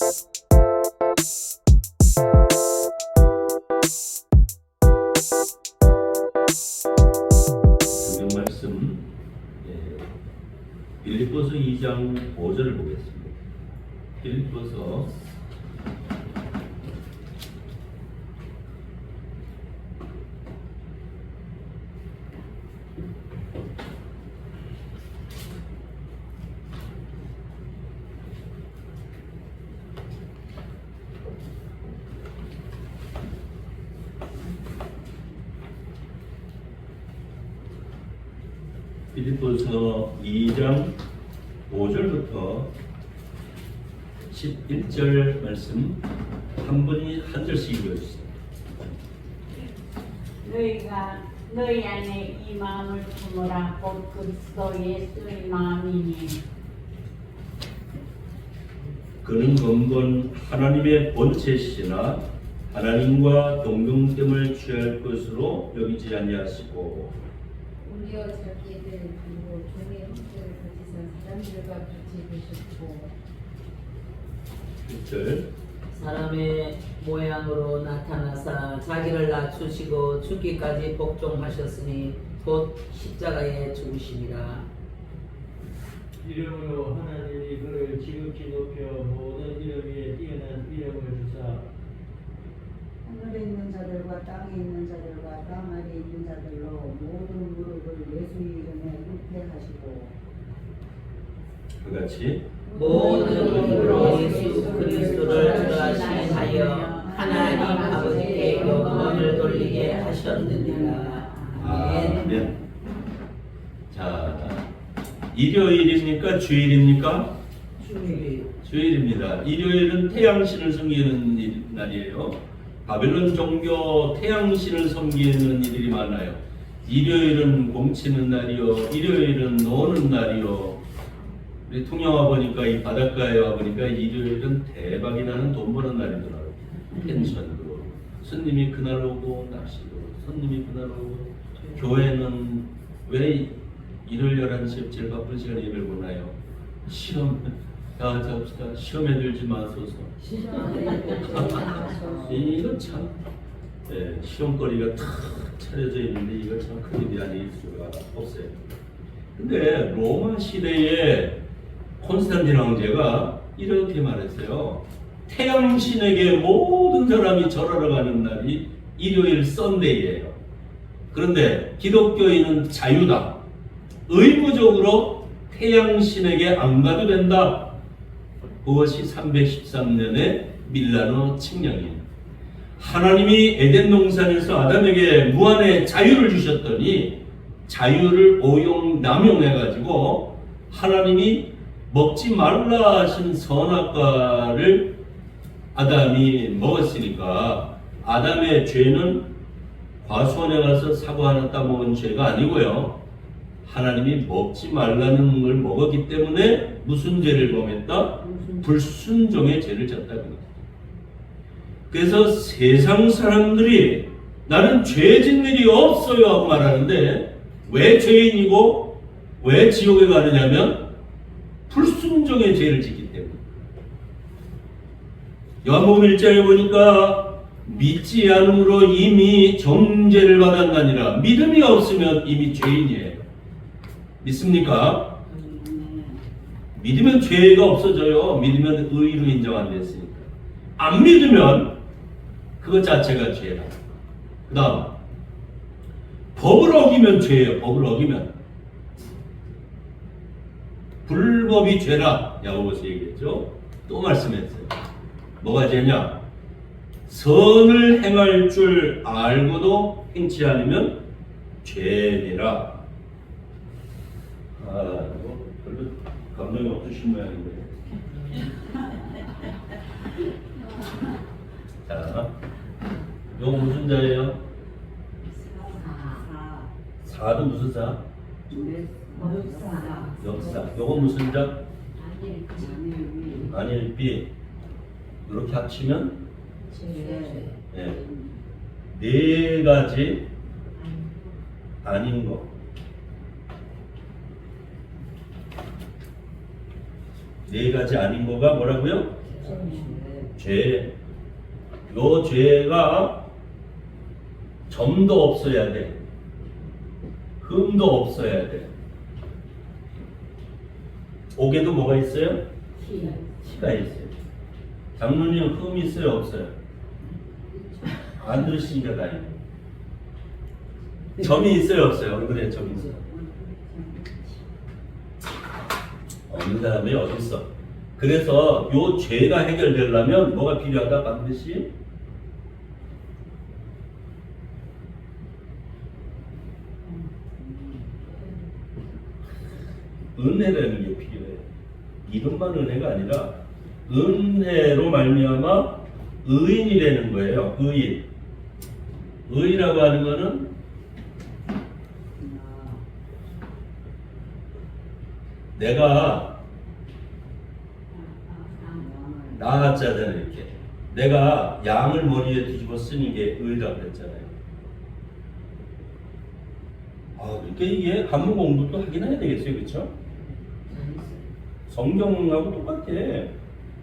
성경 말씀 예, 빌립보서 2장 5절을 보겠습니다. 빌립보서 빌립보서 2장 5절부터 11절 말씀 한 분이 한 절씩 읽어주세요. 너희가 너희 안에 이 마음을 품으라 곧 그리스도 예수의 마음이니 그는 근본 하나님의 본체시나 하나님과 동등됨을 취할 것으로 여기지 아니하시고 우리와 자기들 그리고 종의 형태를 가지사 사람들과 같이 되셨고. 1절 사람의 모양으로 나타나사 자기를 낮추시고 죽기까지 복종하셨으니 곧 십자가에 죽으심이라 이름으로 하나님이 그를 지극히 높여 모든 이름 위에 뛰어난 이름을 주사 하늘에 있는 자들과 땅에 있는 자들과 땅 아래에 있는 자들로 모든 무릎을 예수 이름에 굽게 하시고 그같이 모든 무릎으로 예수 그리스도를 주하시니 하여 하나님 아버지께 영광을 돌리게 하셨느니라 아멘 아멘. 자, 일요일입니까? 주일입니까? 주의 주일입니다. 일요일은 태양신을 섬기는 일- 날이에요. 바벨론 종교 태양신을 섬기는 일이 많아요. 일요일은 공치는 날이요. 일요일은 노는 날이요. 우리 통영 와 보니까 이 바닷가에 와 보니까 일요일은 대박이 나는 돈 버는 날이더라고요. 펜션으로. 손님이 그날 오고 낚시도 손님이 그날 오고 교회는 왜 일요일 11시에 제일 바쁜 시간에 예배를 보나요? 시험 다 같이 합시다. 시험에 들지 마소서. 이거 참 예, 시험거리가 탁 차려져 있는데 이거 참 큰 일이 아닐 수가 없어요. 근데 로마 시대에 콘스탄틴 황제가 이렇게 말했어요. 태양신에게 모든 사람이 절하러 가는 날이 일요일 썬데이예요. 그런데 기독교인은 자유다. 의무적으로 태양신에게 안 가도 된다. 그것이 313년의 밀라노 칙령이에요. 하나님이 에덴 동산에서 아담에게 무한의 자유를 주셨더니 자유를 오용 남용해 가지고 하나님이 먹지 말라 하신 선악과를 아담이 먹었으니까 아담의 죄는 과수원에 가서 사과 하나 따먹은 죄가 아니고요. 하나님이 먹지 말라는 걸 먹었기 때문에 무슨 죄를 범했다? 불순종의 죄를 졌다는 거예요. 그래서 세상 사람들이 나는 죄진 일이 없어요 하고 말하는데 왜 죄인이고 왜 지옥에 가느냐면 불순종의 죄를 짓기 때문에 요한복음 1장에 보니까 믿지 않음으로 이미 정죄를 받았나니라 믿음이 없으면 이미 죄인이에요 믿습니까? 믿으면 죄가 없어져요. 믿으면 의로 인정 안 믿으면 그것 자체가 죄다. 그 다음 법을 어기면 죄예요 법을 어기면 불법이 죄라 야고보서 얘기했죠? 또 말씀했어요. 뭐가 죄냐? 선을 행할 줄 알고도 행치 않으면 죄니라 아 이거 별로 감동이 없으신 모양인데 자 이거 무슨 자예요? 사도 무슨 자? 역사 역사. 요거 무슨 자? 아니 안일비. 이렇게 합치면 죄 예. 네 가지 아닌 거. 네 가지 아닌 거가 뭐라고요? 죄. 요 죄가 점도 없어야 돼. 흠도 없어야 돼. 옥에도 뭐가 있어요? 티. 티가 있어요. 장로님 흠 있어요 없어요? 안 들으시니까 다행이에요. 점이 있어요 없어요? 얼굴에 점이 있어요. 없는 사람이 어디 있어? 그래서 요 죄가 해결되려면 뭐가 필요하다 반드시 은혜라는 게 필요해요. 이름만 은혜가 아니라 은혜로 말미암아 의인이 되는 거예요. 의인. 의라고 하는 거는 내가 나갔잖아요 이렇게. 내가 양을 머리에 뒤집어 쓰는 게 의라 그랬잖아요. 아, 그러니까 이게 한문 공부도 하긴 해야 되겠어요, 그렇죠? 성경하고 똑같아.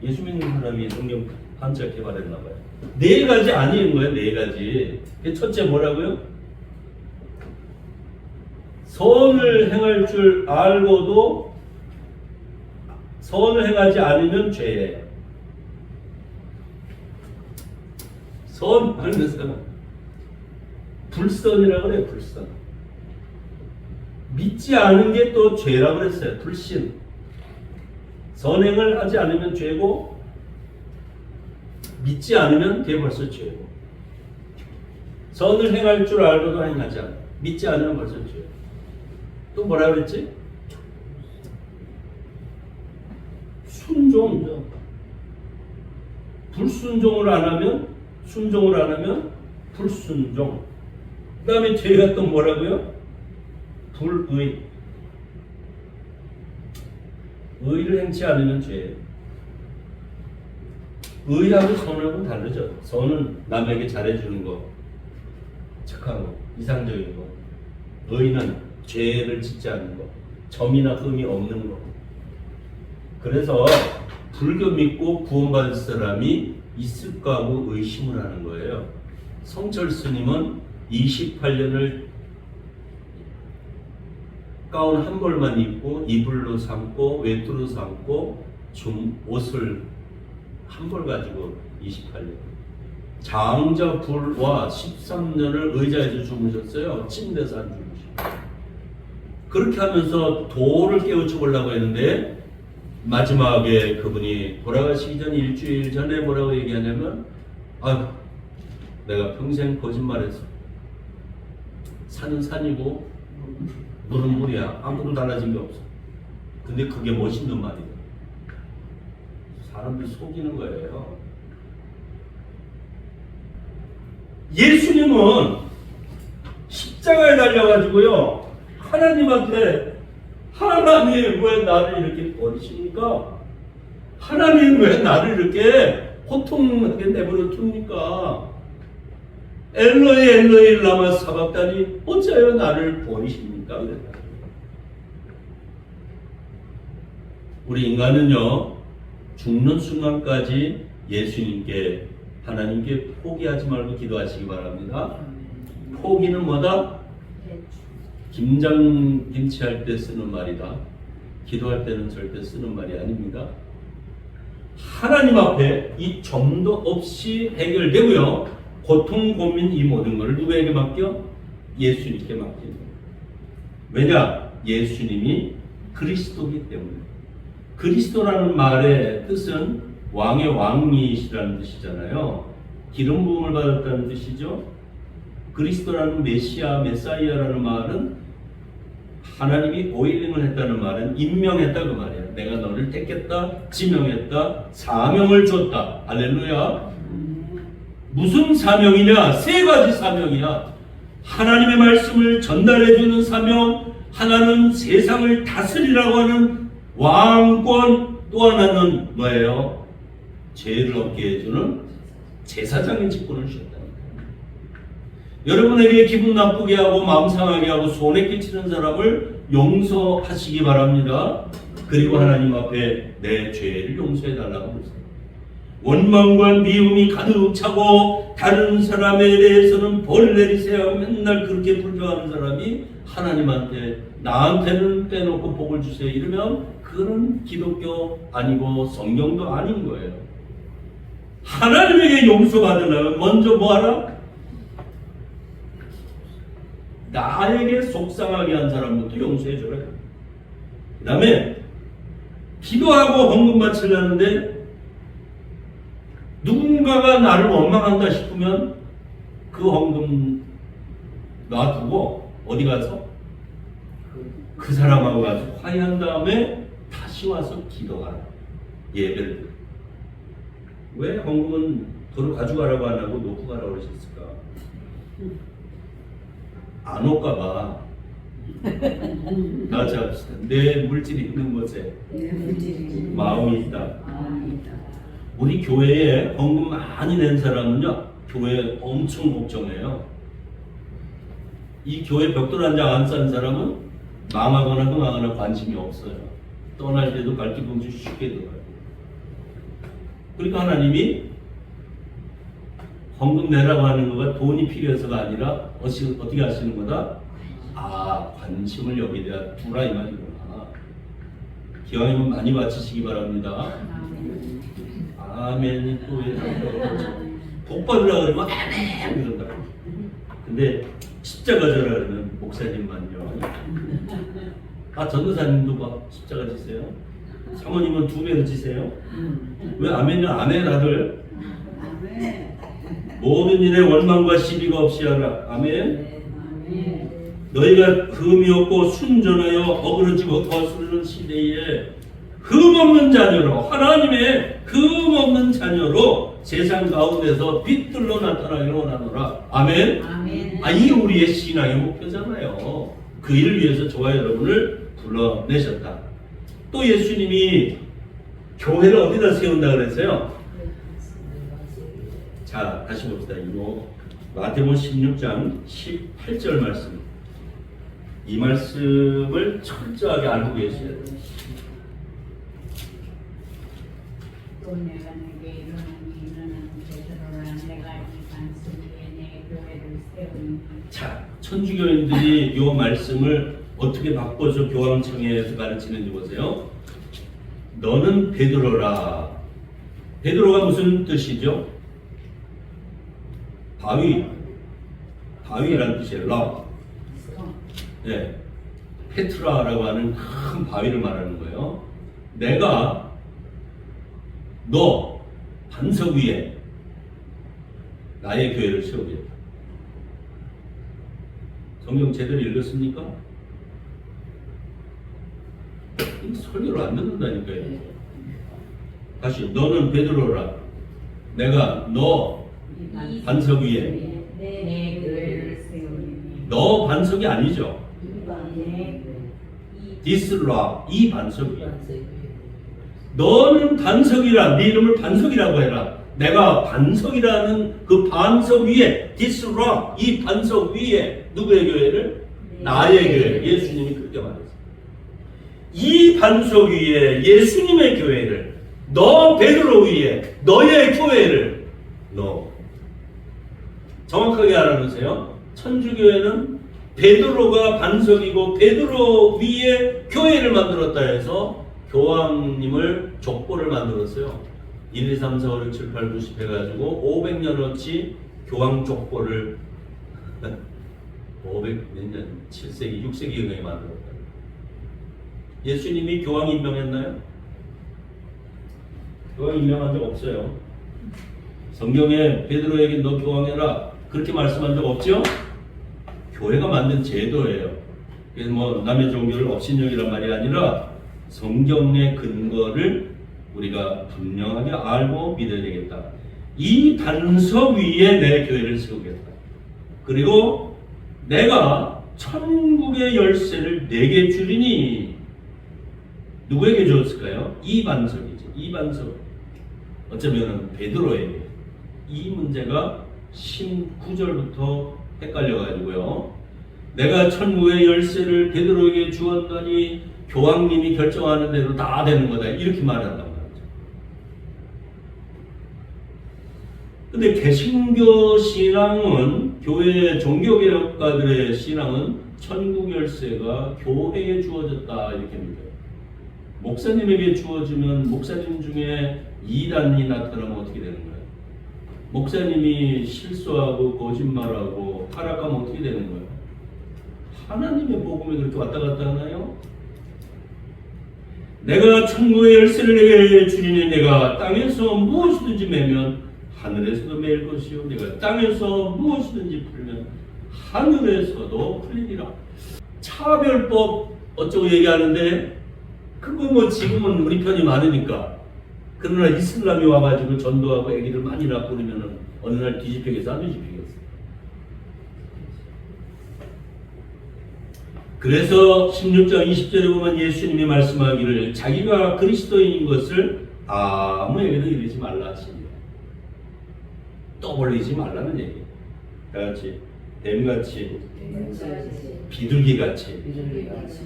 예수 믿는 사람이 성경 한자 개발했나 봐요. 네 가지 아닌 거예요, 네 가지. 그 첫째 뭐라고요? 선을 행할 줄 알고도 선을 행하지 않으면 죄예요. 선 하는 사람 불선이라 그래요, 불선. 믿지 않은 게 또 죄라 그랬어요, 불신. 선행을 하지 않으면 죄고 믿지 않으면 그게 벌써 죄고 선을 행할 줄 알고도 행하지 않아 믿지 않으면 벌써 죄. 또 뭐라 그랬지? 순종. 불순종을 안 하면 순종을 안 하면 불순종. 그 다음에 죄가 또 뭐라고요? 불의. 의를 행치 않으면 죄예요. 의하고 선하고 다르죠. 선은 남에게 잘해주는 거, 착한 거, 이상적인 거. 의는 죄를 짓지 않는 거, 점이나 흠이 없는 거. 그래서 불교 믿고 구원받을 사람이 있을까 하고 의심을 하는 거예요. 성철 스님은 28년을 가운 한 벌만 입고 이불로 삼고 외투로 삼고 중 옷을 한 벌 가지고 28년. 장자 불와 13년을 의자에서 주무셨어요. 침대에서 안 주무시고 그렇게 하면서 도를 깨우쳐 보려고 했는데 마지막에 그분이 돌아가시기 전 일주일 전에 뭐라고 얘기하냐면 아 내가 평생 거짓말했어 산은 산이고 물은 물이야. 아무도 달라진 게 없어. 근데 그게 멋있는 말이야. 사람들 속이는 거예요. 예수님은 십자가에 달려가지고요. 하나님한테 하나님 왜 나를 이렇게 버리십니까? 하나님 왜 나를 이렇게 고통하게 내버려 둡니까? 엘로이 엘로이 라마 사박다니 어찌하여 나를 버리십니까? 그랬다. 우리 인간은요 죽는 순간까지 예수님께 하나님께 포기하지 말고 기도하시기 바랍니다. 포기는 뭐다? 김장 김치할 때 쓰는 말이다. 기도할 때는 절대 쓰는 말이 아닙니다. 하나님 앞에 이 점도 없이 해결되고요. 고통, 고민 이 모든 것을 누구에게 맡겨? 예수님께 맡기는. 왜냐? 예수님이 그리스도기 때문에. 그리스도라는 말의 뜻은 왕의 왕이시라는 뜻이잖아요. 기름 부음을 받았다는 뜻이죠. 그리스도라는 메시아, 메사이아라는 말은 하나님이 오일링을 했다는 말은 임명했다 그 말이야. 내가 너를 택했다, 지명했다, 사명을 줬다. 할렐루야. 무슨 사명이냐? 세 가지 사명이야. 하나님의 말씀을 전달해 주는 사명, 하나는 세상을 다스리라고 하는 왕권, 또 하나는 뭐예요? 죄를 없게 해주는 제사장의 직분을 주셨다니까. 여러분에게 기분 나쁘게 하고 마음 상하게 하고 손해 끼치는 사람을 용서하시기 바랍니다. 그리고 하나님 앞에 내 죄를 용서해 달라고 하세요. 원망과 미움이 가득 차고 다른 사람에 대해서는 벌 내리세요 맨날 그렇게 불평하는 사람이 하나님한테 나한테는 빼놓고 복을 주세요 이러면 그건 기독교 아니고 성경도 아닌 거예요. 하나님에게 용서받으려면 먼저 뭐하라? 나에게 속상하게 한 사람부터 용서해 줘라. 그 다음에 기도하고 헌금 바치려는데 누군가가 나를 원망한다 싶으면 그 헌금 놔두고 어디 가서 그 사람하고 가서 화해한 다음에 다시 와서 기도하라. 예배를. 왜 헌금은 도로 가져가라고 안 하고 놓고 가라고 그러셨을까? 안 올까봐. 다 같이 합시다. 내 물질이 있는 곳에 마음이 있다. 우리 교회에 헌금 많이 낸 사람은요, 교회 엄청 걱정해요. 이 교회 벽돌 한 장 안 싼 사람은 망하거나 흥하거나 관심이 없어요. 떠날 때도 갈기봉지 쉽게 들어가요. 그러니까 하나님이 헌금 내라고 하는 거가 돈이 필요해서가 아니라 어떻게 하시는 거다? 아 관심을 여기다 두라 이 말이구나. 기왕이면 많이 바치시기 바랍니다. 아멘이 또 복 받으라 그러면 아멘 이런다. 근데 십자가 져라 그러면 목사님만요. 아 전도사님도 막 십자가 지세요. 사모님은 두 배로 지세요. 왜 아멘을 안해 다들? 모든 일에 원망과 시비가 없이 하라. 아멘. 너희가 금이 없고 순전하여 어그러지고 거스르는 시대에 흠없는 자녀로 하나님의 흠없는 자녀로 세상 가운데서 빛들로 나타나기를 원하노라. 아멘. 아멘. 아, 이게 우리의 신앙의 목표잖아요. 그 일을 위해서 저와 여러분을 불러내셨다. 또 예수님이 교회를 어디다 세운다 그랬어요? 자, 다시 봅시다. 이거 마태복음 16장 18절 말씀. 이 말씀을 철저하게 알고 계셔야 돼요. 또 내가 내게 이르노니 너는 베드로라 내가 이 반석 위에 내 교회를 세우니 자, 천주교인들이 이 말씀을 어떻게 바꿔서 교황청에서 가르치는지 보세요. 너는 베드로라. 베드로가 무슨 뜻이죠? 바위. 바위라는 뜻이에요. 라. 네. 페트라라고 하는 큰 바위를 말하는 거예요. 내가 너 반석 위에 나의 교회를 세우겠다. 성경 제대로 읽었습니까? 이 설교를 안 듣는다니까요. 다시 너는 베드로라. 내가 너이 반석 위에 내 교회를 세우니 너 반석이 아니죠. 내 디스라 이 반석 위에 너는 반석이라 네 이름을 반석이라고 해라. 내가 반석이라는 그 반석 위에 디스라 이 반석 위에 누구의 교회를 나의 교회 예수님이 그렇게 말했어요. 이 반석 위에 예수님의 교회를 너 베드로 위에 너의 교회를 너 정확하게 알아두세요. 천주교회는 베드로가 반석이고 베드로 위에 교회를 만들었다 해서 교황님을 족보를 만들었어요. 1, 2, 3, 4, 5, 6, 7, 8, 9, 10 해가지고 500년어치 교황 족보를 500몇 년, 7세기, 6세기경에 만들었다. 예수님이 교황 임명했나요? 교황 임명한 적 없어요. 성경에 베드로에게 너 교황해라 그렇게 말씀한 적 없죠? 교회가 만든 제도예요. 그래서 뭐 남의 종교를 업신여기란 말이 아니라 성경의 근거를 우리가 분명하게 알고 믿어야 되겠다. 이 반석 위에 내 교회를 세우겠다. 그리고 내가 천국의 열쇠를 내게 주리니 누구에게 주었을까요? 이 반석이죠. 이 반석. 어쩌면 베드로에게. 이 문제가 19절부터 헷갈려가지고요. 내가 천국의 열쇠를 베드로에게 주었더니 교황님이 결정하는 대로 다 되는 거다. 이렇게 말한단 말이죠. 근데 개신교 신앙은 교회 종교개혁가들의 신앙은 천국 열쇠가 교회에 주어졌다 이렇게 믿어요. 목사님에게 주어지면 목사님 중에 이단이 나타나면 어떻게 되는 거예요? 목사님이 실수하고 거짓말하고 타락하면 어떻게 되는 거예요? 하나님의 복음이 그렇게 왔다 갔다 하나요? 내가 천국의 열쇠를 주리니 내가 땅에서 무엇이든지 매면 하늘에서도 매일 것이요 내가 땅에서 무엇이든지 풀면 하늘에서도 풀리리라 차별법 어쩌고 얘기하는데 그거 뭐 지금은 우리 편이 많으니까 그러나 이슬람이 와가지고 전도하고 애기를 많이 낳고 그러면은 어느 날 뒤집히겠어 안 뒤집히겠어 그래서 16장 20절에 보면 예수님이 말씀하기를 자기가 그리스도인인 것을 아무에게도 이르지 말라 하십니다. 떠벌리지 말라는 얘기. 다 같이 뱀같이 비둘기같이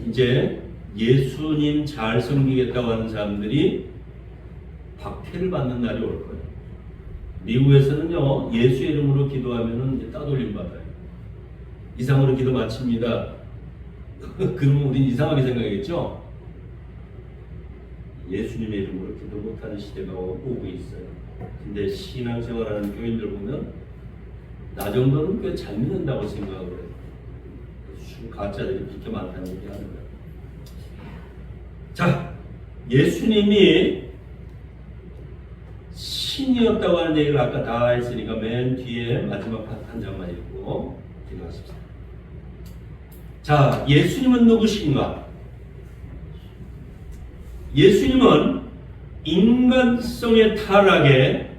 이제 예수님 잘 섬기겠다고 하는 사람들이 박해를 받는 날이 올 거예요. 미국에서는요 예수 이름으로 기도하면은 따돌림 받아요. 이상으로 기도 마칩니다. 그러면 우린 이상하게 생각했죠. 예수님의 이름으로 기도 못하는 시대가 오고 있어요. 근데 신앙생활하는 교인들 보면 나 정도는 꽤 잘 믿는다고 생각을 해요. 수- 가짜들이 그렇게 많다는 얘기 하는 거예요. 자, 예수님이 신이었다고 하는 얘기를 아까 다 했으니까 맨 뒤에 마지막 한 장만 읽고 기도하십시다. 자, 예수님은 누구신가? 예수님은 인간성의 타락에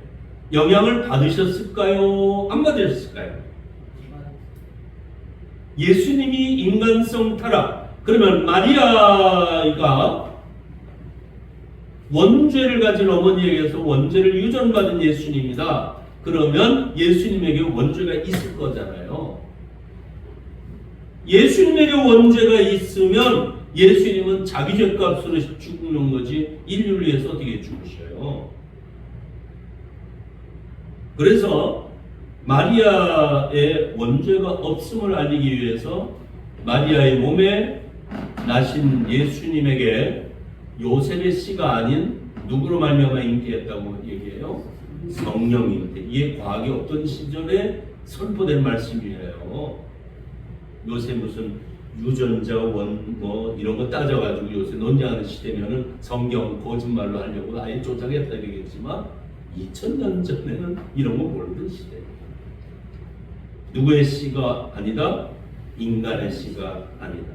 영향을 받으셨을까요? 안 받으셨을까요? 예수님이 인간성 타락, 그러면 마리아가 원죄를 가진 어머니에게서 원죄를 유전받은 예수님이다. 그러면 예수님에게 원죄가 있을 거잖아요. 예수님에게 원죄가 있으면 예수님은 자기 죄값으로 죽는 거지 인류를 위해서 어떻게 죽으셔요? 그래서 마리아의 원죄가 없음을 알리기 위해서 마리아의 몸에 나신 예수님에게 요셉의 씨가 아닌 누구로 말미암아 잉태했다고 얘기해요? 성령 잉태. 이게 과학이 없던 시절에 선포된 말씀이에요. 요새 무슨 유전자 원 뭐 이런 거 따져가지고 요새 논쟁하는 시대면은 성경 거짓말로 하려고 아예 조작했다 되겠지만 2000년 전에는 이런 거 모르던 시대. 누구의 씨가 아니다? 인간의 씨가 아니다.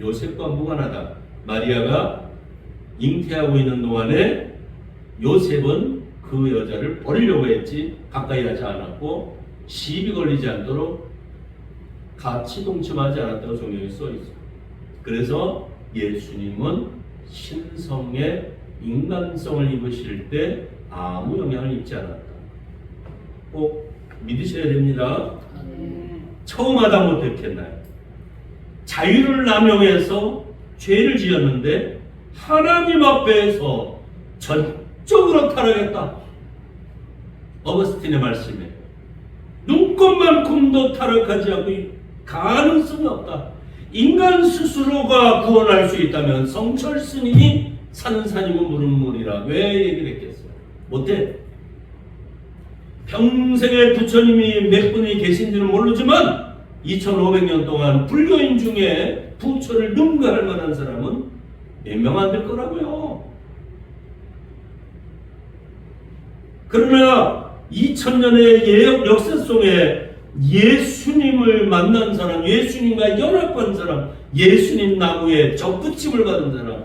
요셉과 무관하다. 마리아가 잉태하고 있는 동안에 요셉은 그 여자를 버리려고 했지 가까이 하지 않았고 시비 걸리지 않도록 같이 동침하지 않았다고 성경에 써 있어요. 그래서 예수님은 신성의 인간성을 입으실 때 아무 영향을 입지 않았다. 꼭 믿으셔야 됩니다. 처음 하다 못했겠나요? 자유를 남용해서 죄를 지었는데 하나님 앞에서 전적으로 타락했다. 어거스틴의 말씀에 눈꽃만큼도 타락하지 않고 가능성이 없다. 인간 스스로가 구원할 수 있다면 성철 스님이 사는 산이고 물은 물이라 왜 얘기를 했겠어요? 못해. 평생에 부처님이 몇 분이 계신지는 모르지만 2500년 동안 불교인 중에 부처를 능가할 만한 사람은 몇 명 안 될 거라고요. 그러나 2000년의 예역 역사 속에 예수님을 만난 사람, 예수님과 연합한 사람, 예수님 나무에 접붙임을 받은 사람,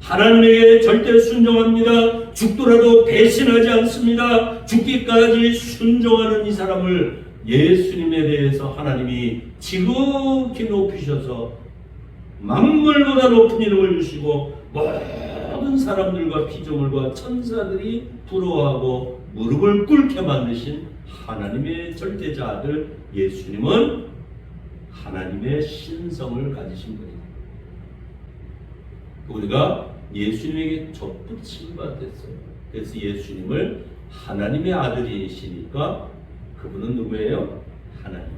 하나님에게 절대 순종합니다. 죽더라도 배신하지 않습니다. 죽기까지 순종하는 이 사람을 예수님에 대해서 하나님이 지극히 높이셔서 만물보다 높은 이름을 주시고 모든 사람들과 피조물과 천사들이 부러워하고 무릎을 꿇게 만드신 하나님의 절대자 아들 예수님은 하나님의 신성을 가지신 분입니다. 우리가 예수님에게 접붙임 받았어요. 그래서 예수님을 하나님의 아들이시니까 그분은 누구예요? 하나님.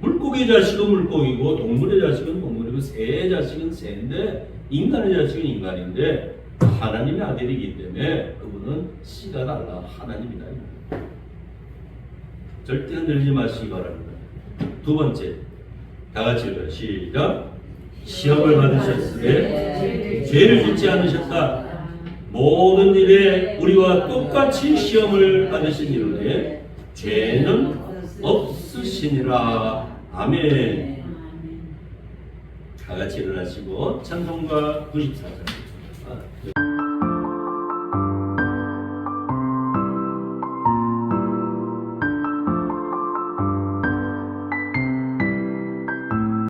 물고기 자식은 물고기고 동물의 자식은 동물이고 새의 자식은 새인데 인간의 자식은 인간인데 하나님의 아들이기 때문에 그분은 씨가 달라 하나님이다. 절대 흔들지 마시기 바랍니다. 두 번째, 다 같이 읽어요. 시작. 시험을 받으셨으되 죄를 짓지 않으셨다. 모든 일에 우리와 똑같이 시험을 받으신 이후에 죄는 없으시니라. 아멘. 아멘. 다 같이 일어나시고 찬송가 94장.